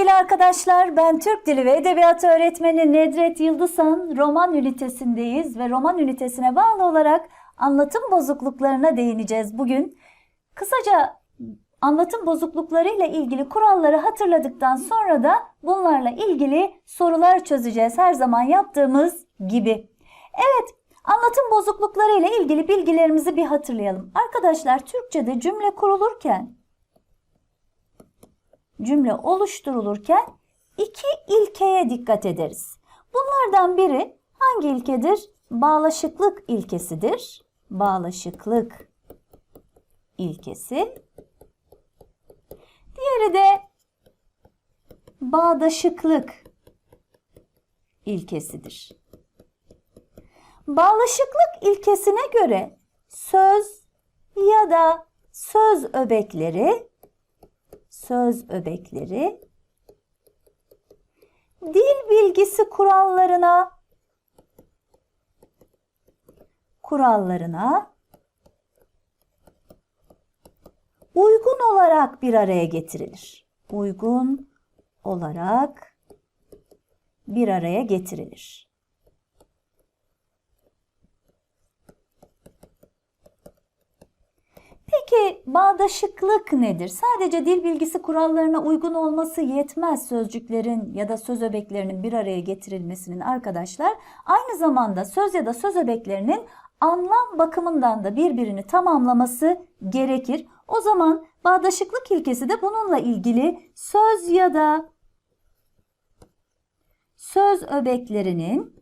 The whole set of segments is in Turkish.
sevgili arkadaşlar. Ben Türk Dili ve Edebiyatı öğretmeni Nedret Yıldızhan. Roman ünitesindeyiz ve roman ünitesine bağlı olarak anlatım bozukluklarına değineceğiz bugün. Kısaca anlatım bozuklukları ile ilgili kuralları hatırladıktan sonra da bunlarla ilgili sorular çözeceğiz her zaman yaptığımız gibi. Evet, anlatım bozuklukları ile ilgili bilgilerimizi bir hatırlayalım. Arkadaşlar Türkçe'de cümle kurulurken cümle oluşturulurken iki ilkeye dikkat ederiz. Bunlardan biri hangi ilkedir? Bağlaşıklık ilkesidir. Bağlaşıklık ilkesi. Diğeri de bağdaşıklık ilkesidir. Bağlaşıklık ilkesine göre söz ya da söz öbekleri söz öbekleri dil bilgisi kurallarına kurallarına uygun olarak bir araya getirilir. Uygun olarak bir araya getirilir. Peki bağdaşıklık nedir? Sadece dil bilgisi kurallarına uygun olması yetmez sözcüklerin ya da söz öbeklerinin bir araya getirilmesinin arkadaşlar. Aynı zamanda söz ya da söz öbeklerinin anlam bakımından da birbirini tamamlaması gerekir. O zaman bağdaşıklık ilkesi de bununla ilgili söz ya da söz öbeklerinin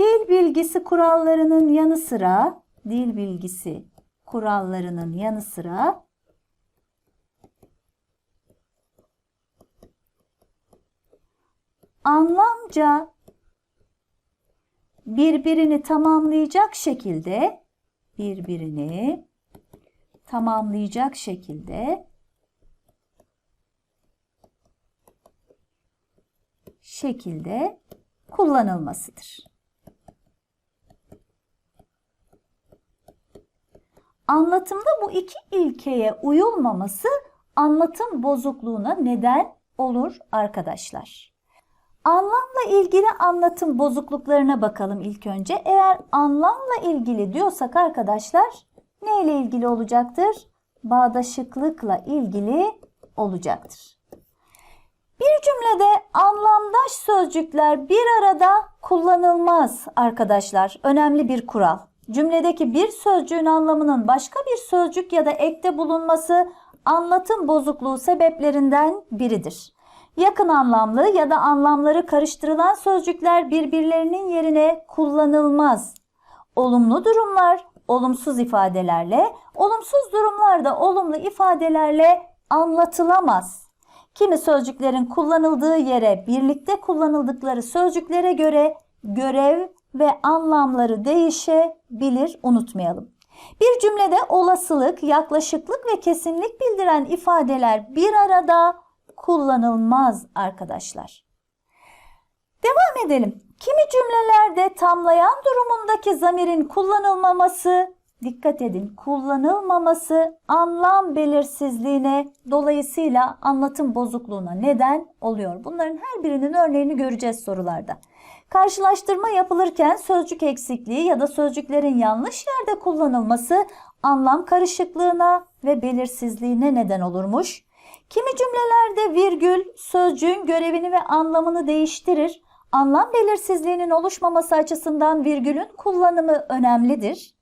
Dil bilgisi kurallarının yanı sıra dil bilgisi kurallarının yanı sıra anlamca birbirini tamamlayacak şekilde birbirini tamamlayacak şekilde şekilde kullanılmasıdır. Anlatımda bu iki ilkeye uyulmaması anlatım bozukluğuna neden olur arkadaşlar. Anlamla ilgili anlatım bozukluklarına bakalım ilk önce. Eğer anlamla ilgili diyorsak arkadaşlar ne ile ilgili olacaktır? Bağdaşıklıkla ilgili olacaktır. Bir cümlede anlamdaş sözcükler bir arada kullanılmaz arkadaşlar. Önemli bir kural. Cümledeki bir sözcüğün anlamının başka bir sözcük ya da ekte bulunması anlatım bozukluğu sebeplerinden biridir. Yakın anlamlı ya da anlamları karıştırılan sözcükler birbirlerinin yerine kullanılmaz. Olumlu durumlar olumsuz ifadelerle, olumsuz durumlar da olumlu ifadelerle anlatılamaz. Kimi sözcüklerin kullanıldığı yere birlikte kullanıldıkları sözcüklere göre görev ve anlamları değişebilir unutmayalım. Bir cümlede olasılık, yaklaşıklık ve kesinlik bildiren ifadeler bir arada kullanılmaz arkadaşlar. Devam edelim. Kimi cümlelerde tamlayan durumundaki zamirin kullanılmaması, dikkat edin, kullanılmaması anlam belirsizliğine dolayısıyla anlatım bozukluğuna neden oluyor. Bunların her birinin örneğini göreceğiz sorularda. Karşılaştırma yapılırken sözcük eksikliği ya da sözcüklerin yanlış yerde kullanılması anlam karışıklığına ve belirsizliğine neden olurmuş. Kimi cümlelerde virgül sözcüğün görevini ve anlamını değiştirir. Anlam belirsizliğinin oluşmaması açısından virgülün kullanımı önemlidir.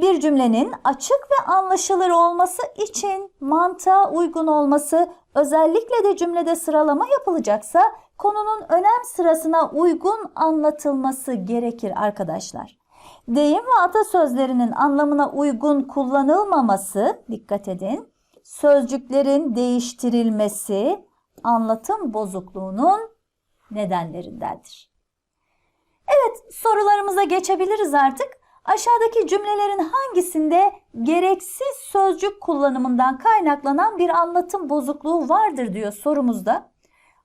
Bir cümlenin açık ve anlaşılır olması için mantığa uygun olması, özellikle de cümlede sıralama yapılacaksa konunun önem sırasına uygun anlatılması gerekir arkadaşlar. Deyim ve atasözlerinin anlamına uygun kullanılmaması, dikkat edin, sözcüklerin değiştirilmesi anlatım bozukluğunun nedenlerindendir. Evet, sorularımıza geçebiliriz artık. Aşağıdaki cümlelerin hangisinde gereksiz sözcük kullanımından kaynaklanan bir anlatım bozukluğu vardır diyor sorumuzda.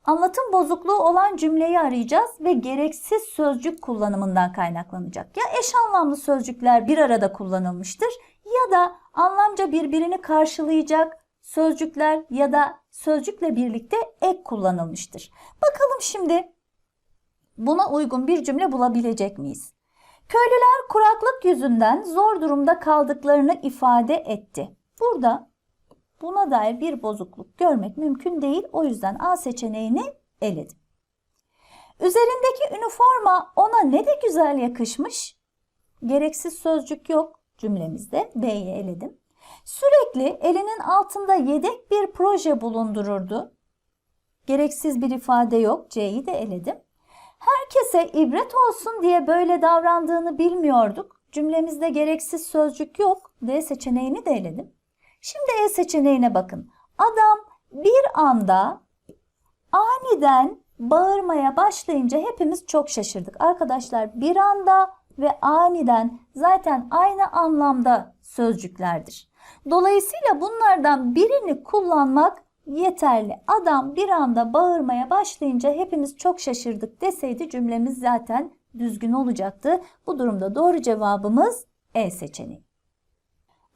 Anlatım bozukluğu olan cümleyi arayacağız ve gereksiz sözcük kullanımından kaynaklanacak. Ya eş anlamlı sözcükler bir arada kullanılmıştır ya da anlamca birbirini karşılayacak sözcükler ya da sözcükle birlikte ek kullanılmıştır. Bakalım şimdi buna uygun bir cümle bulabilecek miyiz? Köylüler kuraklık yüzünden zor durumda kaldıklarını ifade etti. Burada buna dair bir bozukluk görmek mümkün değil. O yüzden A seçeneğini eledim. Üzerindeki üniforma ona ne de güzel yakışmış. Gereksiz sözcük yok cümlemizde. B'yi eledim. Sürekli elinin altında yedek bir proje bulundururdu. Gereksiz bir ifade yok. C'yi de eledim. Herkese ibret olsun diye böyle davrandığını bilmiyorduk. Cümlemizde gereksiz sözcük yok. D seçeneğini de eledim. Şimdi E seçeneğine bakın. Adam bir anda aniden bağırmaya başlayınca hepimiz çok şaşırdık. Arkadaşlar bir anda ve aniden zaten aynı anlamda sözcüklerdir. Dolayısıyla bunlardan birini kullanmak yeterli. Adam bir anda bağırmaya başlayınca hepimiz çok şaşırdık deseydi cümlemiz zaten düzgün olacaktı. Bu durumda doğru cevabımız E seçeneği.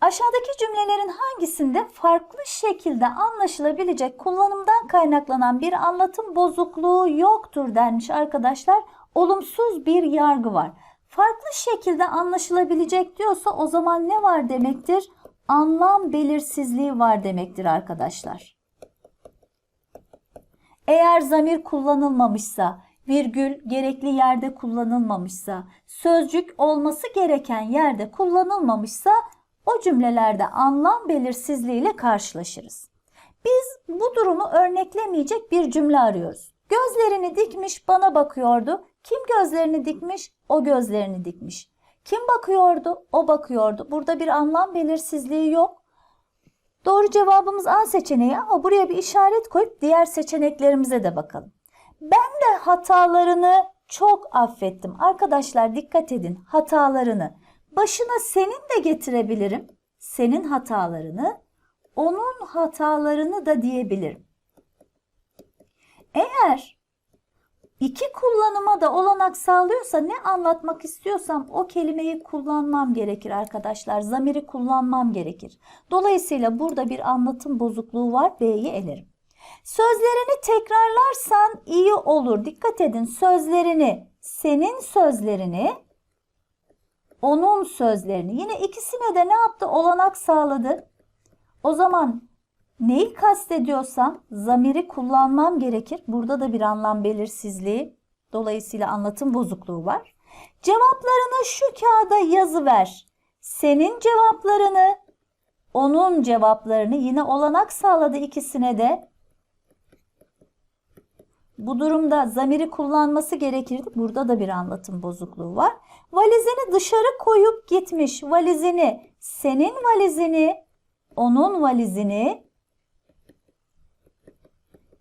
Aşağıdaki cümlelerin hangisinde farklı şekilde anlaşılabilecek kullanımdan kaynaklanan bir anlatım bozukluğu yoktur denmiş arkadaşlar. Olumsuz bir yargı var. Farklı şekilde anlaşılabilecek diyorsa o zaman ne var demektir? Anlam belirsizliği var demektir arkadaşlar. Eğer zamir kullanılmamışsa, virgül gerekli yerde kullanılmamışsa, sözcük olması gereken yerde kullanılmamışsa o cümlelerde anlam belirsizliğiyle karşılaşırız. Biz bu durumu örneklemeyecek bir cümle arıyoruz. Gözlerini dikmiş bana bakıyordu. Kim gözlerini dikmiş? O gözlerini dikmiş. Kim bakıyordu? O bakıyordu. Burada bir anlam belirsizliği yok. Doğru cevabımız A seçeneği ama buraya bir işaret koyup diğer seçeneklerimize de bakalım. Ben de hatalarını çok affettim. Arkadaşlar dikkat edin hatalarını. Başına senin de getirebilirim. Senin hatalarını, onun hatalarını da diyebilirim. Eğer iki kullanıma da olanak sağlıyorsa ne anlatmak istiyorsam o kelimeyi kullanmam gerekir arkadaşlar. Zamiri kullanmam gerekir. Dolayısıyla burada bir anlatım bozukluğu var. B'yi elerim. Sözlerini tekrarlarsan iyi olur. Dikkat edin sözlerini, senin sözlerini, onun sözlerini. Yine ikisine de ne yaptı? Olanak sağladı. O zaman neyi kastediyorsam zamiri kullanmam gerekir. Burada da bir anlam belirsizliği. Dolayısıyla anlatım bozukluğu var. Cevaplarını şu kağıda yazı ver. Senin cevaplarını, onun cevaplarını yine olanak sağladı ikisine de. Bu durumda zamiri kullanması gerekirdi. Burada da bir anlatım bozukluğu var. Valizini dışarı koyup gitmiş. Valizini, senin valizini, onun valizini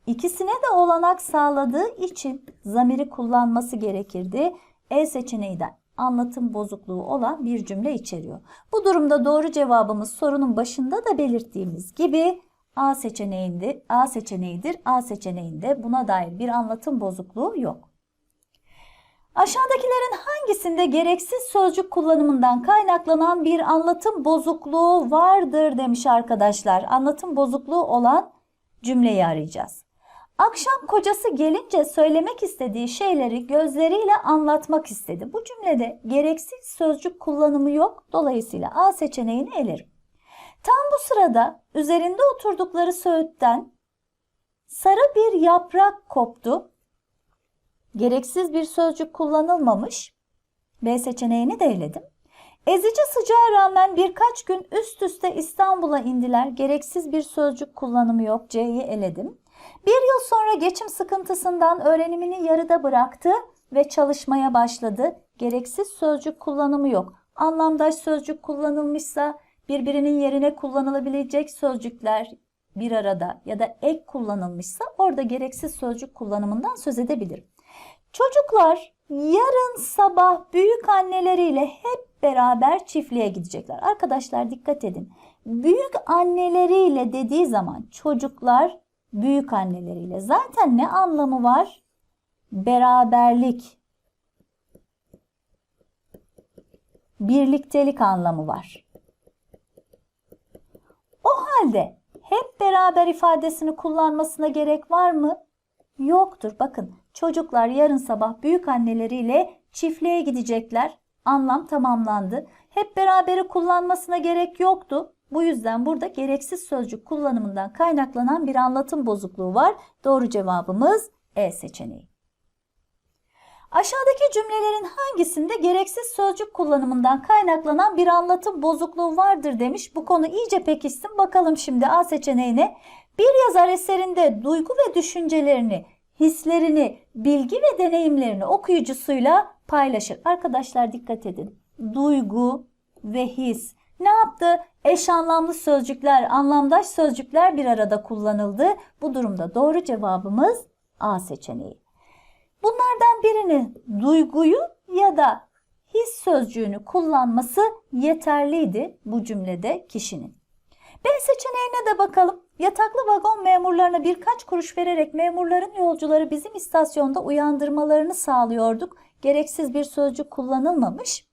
ikisine de olanak sağladığı için zamiri kullanması gerekirdi. E seçeneği de anlatım bozukluğu olan bir cümle içeriyor. Bu durumda doğru cevabımız sorunun başında da belirttiğimiz gibi A seçeneğinde A seçeneğidir. A seçeneğinde buna dair bir anlatım bozukluğu yok. Aşağıdakilerin hangisinde gereksiz sözcük kullanımından kaynaklanan bir anlatım bozukluğu vardır demiş arkadaşlar. Anlatım bozukluğu olan cümleyi arayacağız. Akşam kocası gelince söylemek istediği şeyleri gözleriyle anlatmak istedi. Bu cümlede gereksiz sözcük kullanımı yok. Dolayısıyla A seçeneğini elerim. Tam bu sırada üzerinde oturdukları söğütten sarı bir yaprak koptu. Gereksiz bir sözcük kullanılmamış. B seçeneğini de eledim. Ezici sıcağa rağmen birkaç gün üst üste İstanbul'a indiler. Gereksiz bir sözcük kullanımı yok. C'yi eledim. Bir yıl sonra geçim sıkıntısından öğrenimini yarıda bıraktı ve çalışmaya başladı. Gereksiz sözcük kullanımı yok. Anlamdaş sözcük kullanılmışsa birbirinin yerine kullanılabilecek sözcükler bir arada ya da ek kullanılmışsa orada gereksiz sözcük kullanımından söz edebilirim. Çocuklar yarın sabah büyük anneleriyle hep beraber çiftliğe gidecekler. Arkadaşlar dikkat edin. Büyük anneleriyle dediği zaman çocuklar büyük anneleriyle. Zaten ne anlamı var? Beraberlik, birliktelik anlamı var. Hep beraber ifadesini kullanmasına gerek var mı? Yoktur. Bakın çocuklar yarın sabah büyük anneleriyle çiftliğe gidecekler. Anlam tamamlandı. Hep beraberi kullanmasına gerek yoktu. Bu yüzden burada gereksiz sözcük kullanımından kaynaklanan bir anlatım bozukluğu var. Doğru cevabımız E seçeneği. Aşağıdaki cümlelerin hangisinde gereksiz sözcük kullanımından kaynaklanan bir anlatım bozukluğu vardır demiş. Bu konu iyice pekişsin. Bakalım şimdi A seçeneğine. Bir yazar eserinde duygu ve düşüncelerini, hislerini, bilgi ve deneyimlerini okuyucusuyla paylaşır. Arkadaşlar dikkat edin. Duygu ve his. Ne yaptı? Eş anlamlı sözcükler, anlamdaş sözcükler bir arada kullanıldı. Bu durumda doğru cevabımız A seçeneği. Bunlardan birini duyguyu ya da his sözcüğünü kullanması yeterliydi bu cümlede kişinin. B seçeneğine de bakalım. Yataklı vagon memurlarına birkaç kuruş vererek memurların yolcuları bizim istasyonda uyandırmalarını sağlıyorduk. Gereksiz bir sözcük kullanılmamış.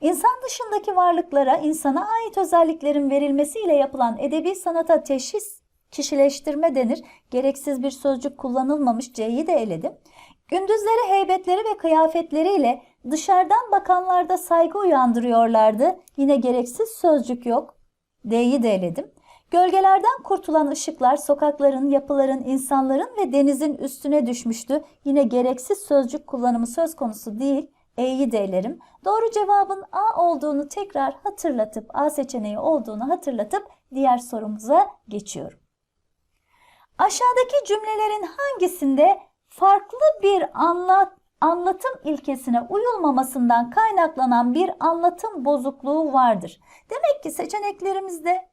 İnsan dışındaki varlıklara insana ait özelliklerin verilmesiyle yapılan edebi sanata teşhis, kişileştirme denir. Gereksiz bir sözcük kullanılmamış. C'yi de eledim. Gündüzleri heybetleri ve kıyafetleriyle dışarıdan bakanlarda saygı uyandırıyorlardı. Yine gereksiz sözcük yok. D'yi de eledim. Gölgelerden kurtulan ışıklar sokakların, yapıların, insanların ve denizin üstüne düşmüştü. Yine gereksiz sözcük kullanımı söz konusu değil. E'yi de elerim. Doğru cevabın A olduğunu tekrar hatırlatıp, A seçeneği olduğunu hatırlatıp diğer sorumuza geçiyorum. Aşağıdaki cümlelerin hangisinde farklı bir anlat, anlatım ilkesine uyulmamasından kaynaklanan bir anlatım bozukluğu vardır. Demek ki seçeneklerimizde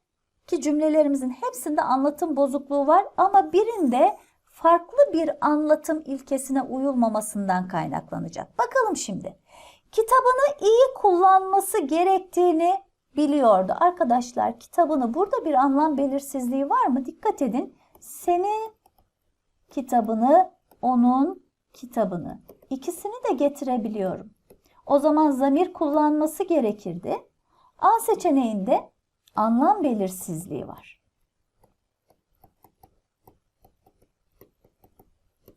ki cümlelerimizin hepsinde anlatım bozukluğu var ama birinde farklı bir anlatım ilkesine uyulmamasından kaynaklanacak. Bakalım şimdi. Kitabını iyi kullanması gerektiğini biliyordu. Arkadaşlar kitabını burada bir anlam belirsizliği var mı? Dikkat edin. Senin kitabını onun kitabını. İkisini de getirebiliyorum. O zaman zamir kullanması gerekirdi. A seçeneğinde anlam belirsizliği var.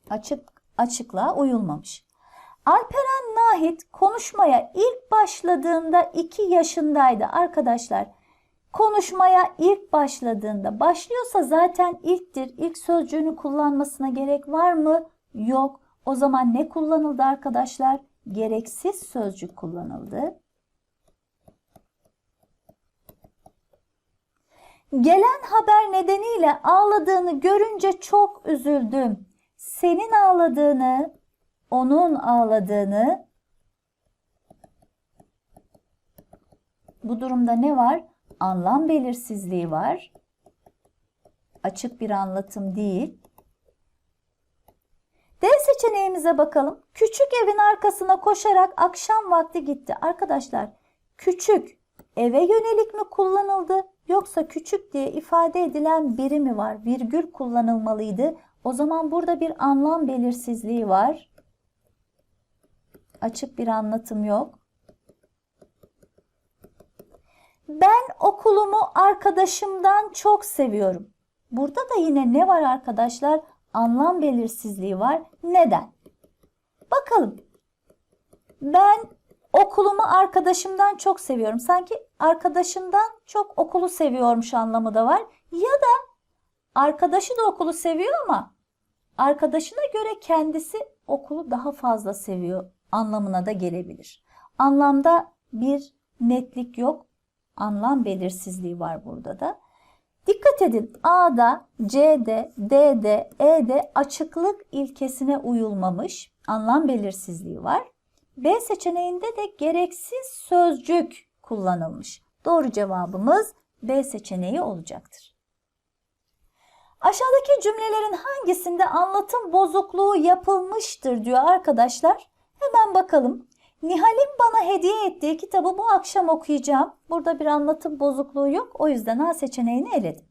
Açık açıklığa uyulmamış. Alperen Nahit konuşmaya ilk başladığında 2 yaşındaydı arkadaşlar. Konuşmaya ilk başladığında başlıyorsa zaten ilktir. İlk sözcüğünü kullanmasına gerek var mı? Yok. O zaman ne kullanıldı arkadaşlar? Gereksiz sözcük kullanıldı. Gelen haber nedeniyle ağladığını görünce çok üzüldüm. Senin ağladığını, onun ağladığını Bu durumda ne var? Anlam belirsizliği var. Açık bir anlatım değil. D seçeneğimize bakalım. Küçük evin arkasına koşarak akşam vakti gitti. Arkadaşlar küçük eve yönelik mi kullanıldı yoksa küçük diye ifade edilen biri mi var? Virgül kullanılmalıydı. O zaman burada bir anlam belirsizliği var. Açık bir anlatım yok. Ben okulumu arkadaşımdan çok seviyorum. Burada da yine ne var arkadaşlar? Anlam belirsizliği var. Neden? Bakalım. Ben okulumu arkadaşımdan çok seviyorum. Sanki arkadaşından çok okulu seviyormuş anlamı da var. Ya da arkadaşı da okulu seviyor ama arkadaşına göre kendisi okulu daha fazla seviyor anlamına da gelebilir. Anlamda bir netlik yok. Anlam belirsizliği var burada da. Dikkat edin A'da, C'de, D'de, E'de açıklık ilkesine uyulmamış anlam belirsizliği var. B seçeneğinde de gereksiz sözcük kullanılmış. Doğru cevabımız B seçeneği olacaktır. Aşağıdaki cümlelerin hangisinde anlatım bozukluğu yapılmıştır diyor arkadaşlar. Hemen bakalım. Nihal'in bana hediye ettiği kitabı bu akşam okuyacağım. Burada bir anlatım bozukluğu yok. O yüzden A seçeneğini eledim.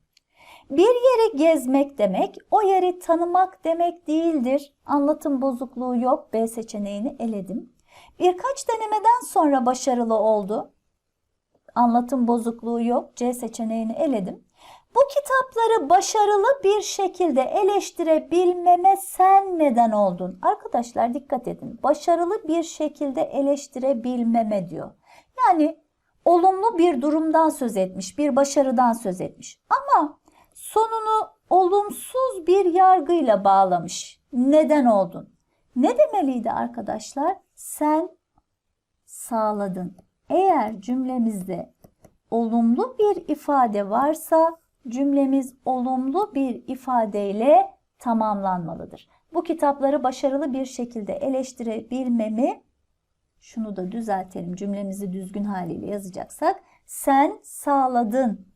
Bir yeri gezmek demek, o yeri tanımak demek değildir. Anlatım bozukluğu yok. B seçeneğini eledim. Birkaç denemeden sonra başarılı oldu. Anlatım bozukluğu yok. C seçeneğini eledim. Bu kitapları başarılı bir şekilde eleştirebilmeme sen neden oldun. Arkadaşlar dikkat edin. Başarılı bir şekilde eleştirebilmeme diyor. Yani olumlu bir durumdan söz etmiş, bir başarıdan söz etmiş. Ama sonunu olumsuz bir yargıyla bağlamış. Neden oldun? Ne demeliydi arkadaşlar? Sen sağladın. Eğer cümlemizde olumlu bir ifade varsa cümlemiz olumlu bir ifadeyle tamamlanmalıdır. Bu kitapları başarılı bir şekilde eleştirebilmemi şunu da düzeltelim cümlemizi düzgün haliyle yazacaksak sen sağladın.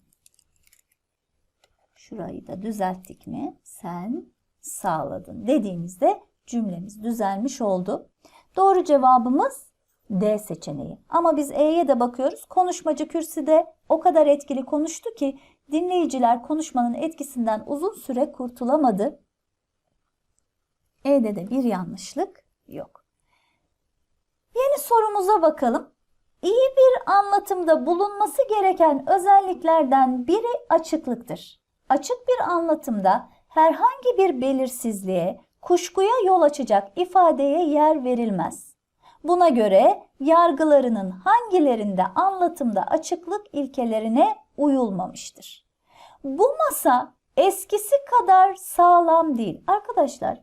Şurayı da düzelttik mi? Sen sağladın dediğimizde cümlemiz düzelmiş oldu. Doğru cevabımız D seçeneği. Ama biz E'ye de bakıyoruz. Konuşmacı kürsüde o kadar etkili konuştu ki dinleyiciler konuşmanın etkisinden uzun süre kurtulamadı. E'de de bir yanlışlık yok. Yeni sorumuza bakalım. İyi bir anlatımda bulunması gereken özelliklerden biri açıklıktır. Açık bir anlatımda herhangi bir belirsizliğe, kuşkuya yol açacak ifadeye yer verilmez. Buna göre yargılarının hangilerinde anlatımda açıklık ilkelerine uyulmamıştır. Bu masa eskisi kadar sağlam değil. Arkadaşlar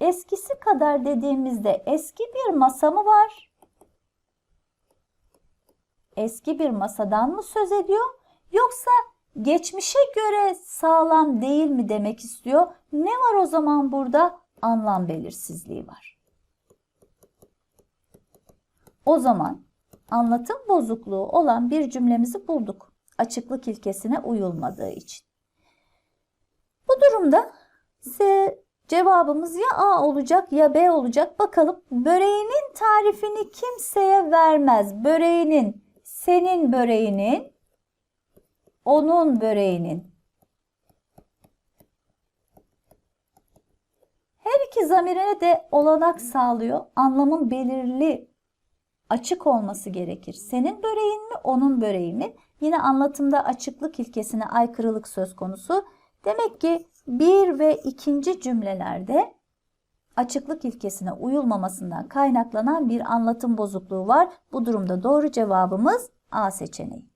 eskisi kadar dediğimizde eski bir masa mı var? Eski bir masadan mı söz ediyor? Yoksa geçmişe göre sağlam değil mi demek istiyor? Ne var o zaman burada? Anlam belirsizliği var. O zaman anlatım bozukluğu olan bir cümlemizi bulduk. Açıklık ilkesine uyulmadığı için. Bu durumda size cevabımız ya A olacak ya B olacak. Bakalım böreğinin tarifini kimseye vermez. Böreğinin, senin böreğinin, onun böreğinin. Her iki zamirine de olanak sağlıyor. Anlamın belirli açık olması gerekir. Senin böreğin mi, onun böreği mi? Yine anlatımda açıklık ilkesine aykırılık söz konusu. Demek ki bir ve ikinci cümlelerde açıklık ilkesine uyulmamasından kaynaklanan bir anlatım bozukluğu var. Bu durumda doğru cevabımız A seçeneği.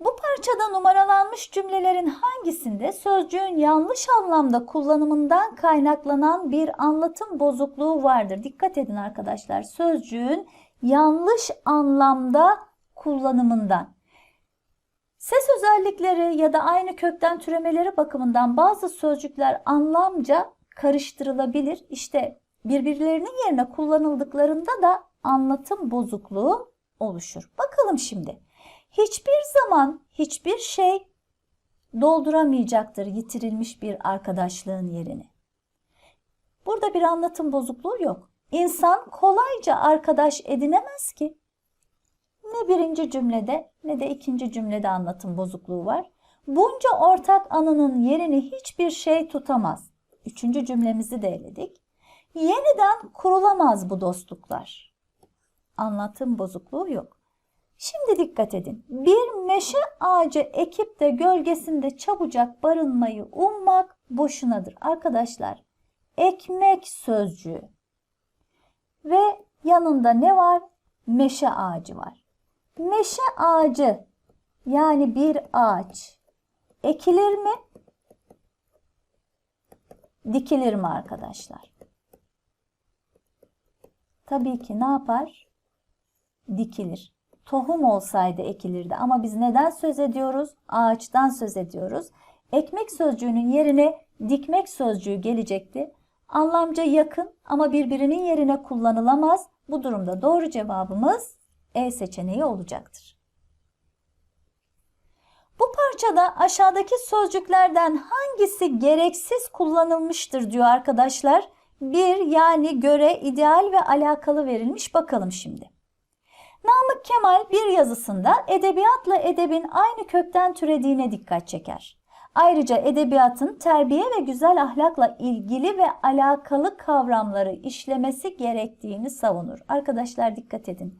Bu parçada numaralanmış cümlelerin hangisinde sözcüğün yanlış anlamda kullanımından kaynaklanan bir anlatım bozukluğu vardır? Dikkat edin arkadaşlar. Sözcüğün yanlış anlamda kullanımından. Ses özellikleri ya da aynı kökten türemeleri bakımından bazı sözcükler anlamca karıştırılabilir. İşte birbirlerinin yerine kullanıldıklarında da anlatım bozukluğu oluşur. Bakalım şimdi. Hiçbir zaman hiçbir şey dolduramayacaktır yitirilmiş bir arkadaşlığın yerini. Burada bir anlatım bozukluğu yok. İnsan kolayca arkadaş edinemez ki. Ne birinci cümlede ne de ikinci cümlede anlatım bozukluğu var. Bunca ortak anının yerini hiçbir şey tutamaz. Üçüncü cümlemizi de eledik. Yeniden kurulamaz bu dostluklar. Anlatım bozukluğu yok. Şimdi dikkat edin. Bir meşe ağacı ekip de gölgesinde çabucak barınmayı ummak boşunadır. Arkadaşlar ekmek sözcüğü ve yanında ne var? Meşe ağacı var. Meşe ağacı yani bir ağaç ekilir mi? Dikilir mi arkadaşlar? Tabii ki ne yapar? Dikilir. Tohum olsaydı ekilirdi ama biz neden söz ediyoruz? Ağaçtan söz ediyoruz. Ekmek sözcüğünün yerine dikmek sözcüğü gelecekti. Anlamca yakın ama birbirinin yerine kullanılamaz. Bu durumda doğru cevabımız E seçeneği olacaktır. Bu parçada aşağıdaki sözcüklerden hangisi gereksiz kullanılmıştır diyor arkadaşlar. Bir yani göre, ideal ve alakalı verilmiş. Bakalım şimdi. Namık Kemal bir yazısında edebiyatla edebin aynı kökten türediğine dikkat çeker. Ayrıca edebiyatın terbiye ve güzel ahlakla ilgili ve alakalı kavramları işlemesi gerektiğini savunur. Arkadaşlar dikkat edin.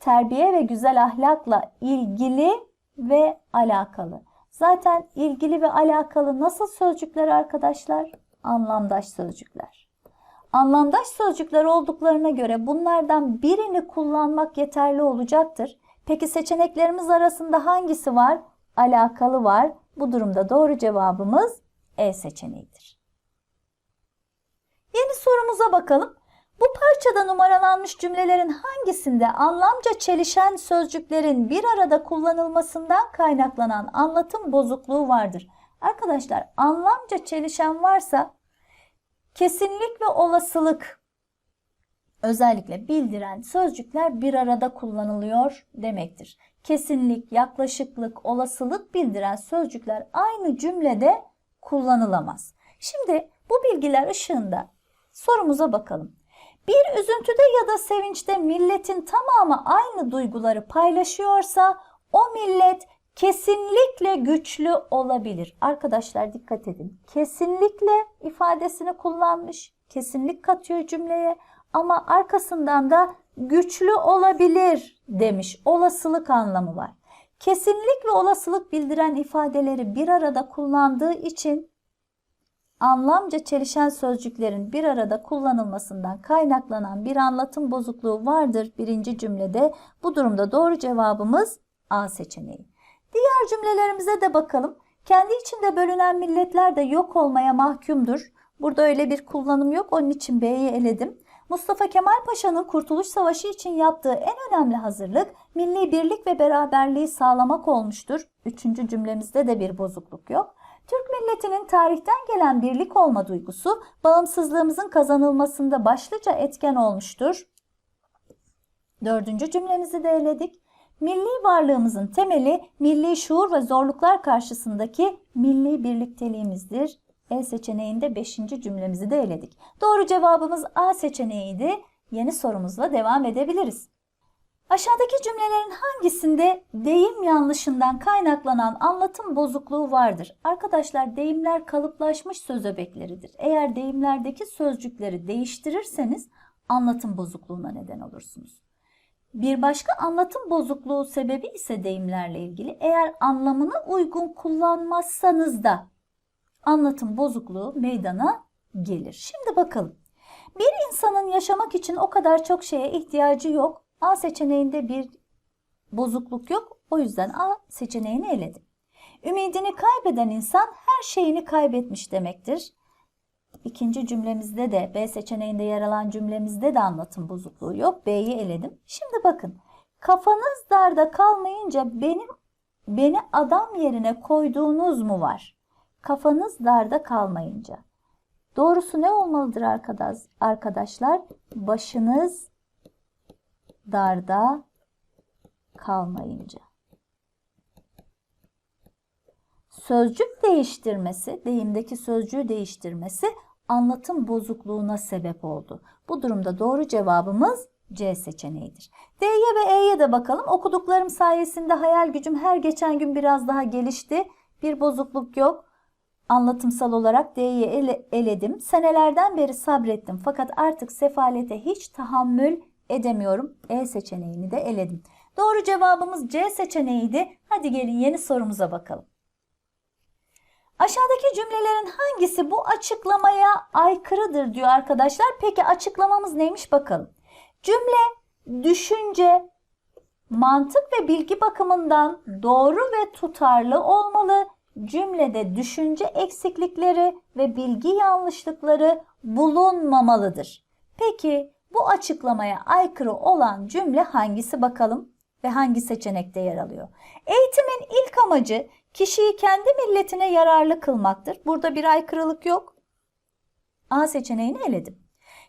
terbiye ve güzel ahlakla ilgili ve alakalı. Zaten ilgili ve alakalı nasıl sözcükler arkadaşlar? Anlamdaş sözcükler. Anlamdaş sözcükler olduklarına göre bunlardan birini kullanmak yeterli olacaktır. Peki seçeneklerimiz arasında hangisi var? Alakalı var. Bu durumda doğru cevabımız E seçeneğidir. Yeni sorumuza bakalım. Bu parçada numaralanmış cümlelerin hangisinde anlamca çelişen sözcüklerin bir arada kullanılmasından kaynaklanan anlatım bozukluğu vardır? Arkadaşlar anlamca çelişen varsa kesinlik ve olasılık özellikle bildiren sözcükler bir arada kullanılıyor demektir. Kesinlik, yaklaşıklık, olasılık bildiren sözcükler aynı cümlede kullanılamaz. Şimdi bu bilgiler ışığında sorumuza bakalım. Bir üzüntüde ya da sevinçte milletin tamamı aynı duyguları paylaşıyorsa o millet kesinlikle güçlü olabilir. Arkadaşlar dikkat edin. Kesinlikle ifadesini kullanmış. Kesinlik katıyor cümleye ama arkasından da güçlü olabilir demiş. Olasılık anlamı var. Kesinlik ve olasılık bildiren ifadeleri bir arada kullandığı için anlamca çelişen sözcüklerin bir arada kullanılmasından kaynaklanan bir anlatım bozukluğu vardır birinci cümlede. Bu durumda doğru cevabımız A seçeneği. Diğer cümlelerimize de bakalım. Kendi içinde bölünen milletler de yok olmaya mahkumdur. Burada öyle bir kullanım yok. Onun için B'yi eledim. Mustafa Kemal Paşa'nın Kurtuluş Savaşı için yaptığı en önemli hazırlık milli birlik ve beraberliği sağlamak olmuştur. Üçüncü cümlemizde de bir bozukluk yok. Türk milletinin tarihten gelen birlik olma duygusu bağımsızlığımızın kazanılmasında başlıca etken olmuştur. Dördüncü cümlemizi de eledik. Milli varlığımızın temeli milli şuur ve zorluklar karşısındaki milli birlikteliğimizdir. E seçeneğinde 5. cümlemizi de eledik. Doğru cevabımız A seçeneğiydi. Yeni sorumuzla devam edebiliriz. Aşağıdaki cümlelerin hangisinde deyim yanlışından kaynaklanan anlatım bozukluğu vardır? Arkadaşlar deyimler kalıplaşmış söz öbekleridir. Eğer deyimlerdeki sözcükleri değiştirirseniz anlatım bozukluğuna neden olursunuz. Bir başka anlatım bozukluğu sebebi ise deyimlerle ilgili eğer anlamına uygun kullanmazsanız da anlatım bozukluğu meydana gelir. Şimdi bakalım. Bir insanın yaşamak için o kadar çok şeye ihtiyacı yok. A seçeneğinde bir bozukluk yok. O yüzden A seçeneğini eledim. Ümidini kaybeden insan her şeyini kaybetmiş demektir. İkinci cümlemizde de B seçeneğinde yer alan cümlemizde de anlatım bozukluğu yok. B'yi eledim. Şimdi bakın. Kafanız darda kalmayınca benim beni adam yerine koyduğunuz mu var? Kafanız darda kalmayınca. Doğrusu ne olmalıdır arkadaş, arkadaşlar? Başınız darda kalmayınca. Sözcük değiştirmesi, deyimdeki sözcüğü değiştirmesi anlatım bozukluğuna sebep oldu. Bu durumda doğru cevabımız C seçeneğidir. D'ye ve E'ye de bakalım. Okuduklarım sayesinde hayal gücüm her geçen gün biraz daha gelişti. Bir bozukluk yok. Anlatımsal olarak D'yi ele, eledim. Senelerden beri sabrettim fakat artık sefalete hiç tahammül edemiyorum. E seçeneğini de eledim. Doğru cevabımız C seçeneğiydi. Hadi gelin yeni sorumuza bakalım. Aşağıdaki cümlelerin hangisi bu açıklamaya aykırıdır diyor arkadaşlar. Peki açıklamamız neymiş bakalım. Cümle, düşünce, mantık ve bilgi bakımından doğru ve tutarlı olmalı. Cümlede düşünce eksiklikleri ve bilgi yanlışlıkları bulunmamalıdır. Peki bu açıklamaya aykırı olan cümle hangisi bakalım ve hangi seçenekte yer alıyor? Eğitimin ilk amacı kişiyi kendi milletine yararlı kılmaktır. Burada bir aykırılık yok. A seçeneğini eledim.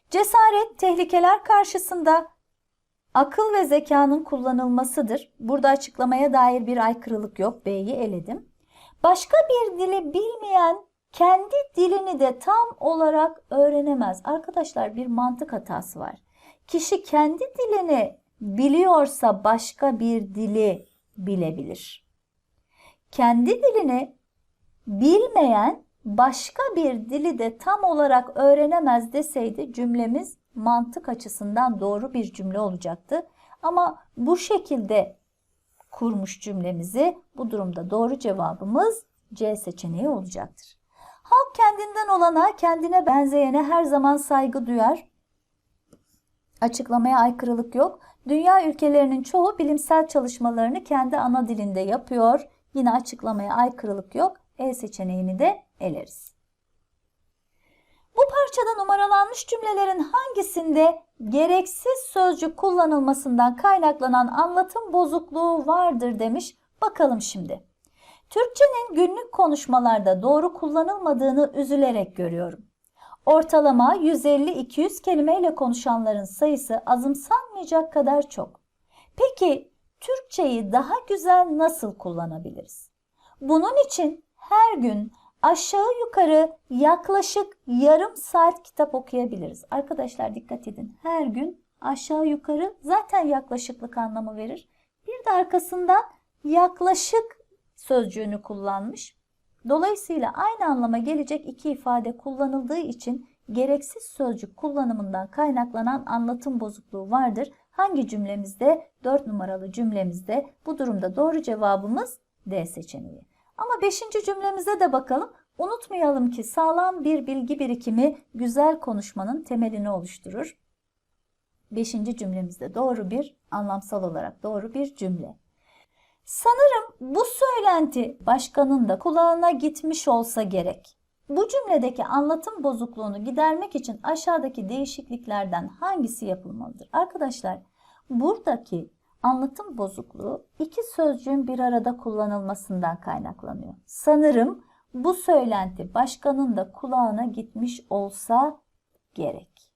Cesaret tehlikeler karşısında akıl ve zekanın kullanılmasıdır. Burada açıklamaya dair bir aykırılık yok. B'yi eledim. Başka bir dili bilmeyen kendi dilini de tam olarak öğrenemez. Arkadaşlar bir mantık hatası var. Kişi kendi dilini biliyorsa başka bir dili bilebilir. Kendi dilini bilmeyen başka bir dili de tam olarak öğrenemez deseydi cümlemiz mantık açısından doğru bir cümle olacaktı. Ama bu şekilde kurmuş cümlemizi bu durumda doğru cevabımız C seçeneği olacaktır. Halk kendinden olana, kendine benzeyene her zaman saygı duyar. Açıklamaya aykırılık yok. Dünya ülkelerinin çoğu bilimsel çalışmalarını kendi ana dilinde yapıyor. Yine açıklamaya aykırılık yok. E seçeneğini de eleriz. Bu parçada numaralanmış cümlelerin hangisinde gereksiz sözcük kullanılmasından kaynaklanan anlatım bozukluğu vardır demiş. Bakalım şimdi. Türkçenin günlük konuşmalarda doğru kullanılmadığını üzülerek görüyorum. Ortalama 150-200 kelimeyle konuşanların sayısı azımsanmayacak kadar çok. Peki Türkçeyi daha güzel nasıl kullanabiliriz? Bunun için her gün aşağı yukarı yaklaşık yarım saat kitap okuyabiliriz. Arkadaşlar dikkat edin. Her gün aşağı yukarı zaten yaklaşıklık anlamı verir. Bir de arkasından yaklaşık sözcüğünü kullanmış. Dolayısıyla aynı anlama gelecek iki ifade kullanıldığı için gereksiz sözcük kullanımından kaynaklanan anlatım bozukluğu vardır. Hangi cümlemizde? 4 numaralı cümlemizde. Bu durumda doğru cevabımız D seçeneği. Ama 5. cümlemize de bakalım. Unutmayalım ki sağlam bir bilgi birikimi güzel konuşmanın temelini oluşturur. 5. cümlemizde doğru bir anlamsal olarak doğru bir cümle. Sanırım bu söylenti başkanın da kulağına gitmiş olsa gerek. Bu cümledeki anlatım bozukluğunu gidermek için aşağıdaki değişikliklerden hangisi yapılmalıdır? Arkadaşlar buradaki anlatım bozukluğu iki sözcüğün bir arada kullanılmasından kaynaklanıyor. Sanırım bu söylenti başkanın da kulağına gitmiş olsa gerek.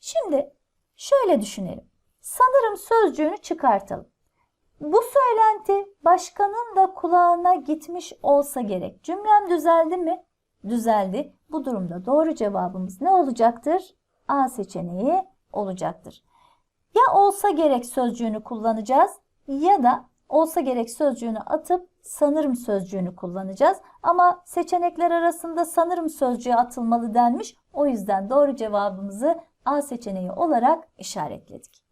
Şimdi şöyle düşünelim. Sanırım sözcüğünü çıkartalım. Bu söylenti başkanın da kulağına gitmiş olsa gerek. Cümlem düzeldi mi? Düzeldi. Bu durumda doğru cevabımız ne olacaktır? A seçeneği olacaktır. Ya olsa gerek sözcüğünü kullanacağız ya da olsa gerek sözcüğünü atıp sanırım sözcüğünü kullanacağız. Ama seçenekler arasında sanırım sözcüğü atılmalı denmiş. O yüzden doğru cevabımızı A seçeneği olarak işaretledik.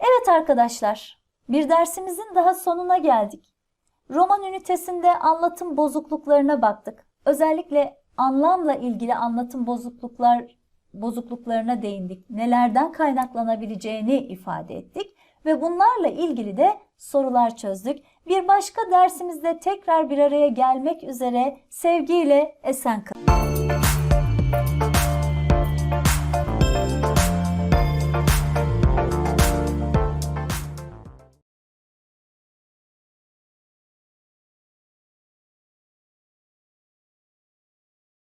Evet arkadaşlar, bir dersimizin daha sonuna geldik. Roman ünitesinde anlatım bozukluklarına baktık. Özellikle anlamla ilgili anlatım bozukluklar bozukluklarına değindik. Nelerden kaynaklanabileceğini ifade ettik ve bunlarla ilgili de sorular çözdük. Bir başka dersimizde tekrar bir araya gelmek üzere sevgiyle esen kalın.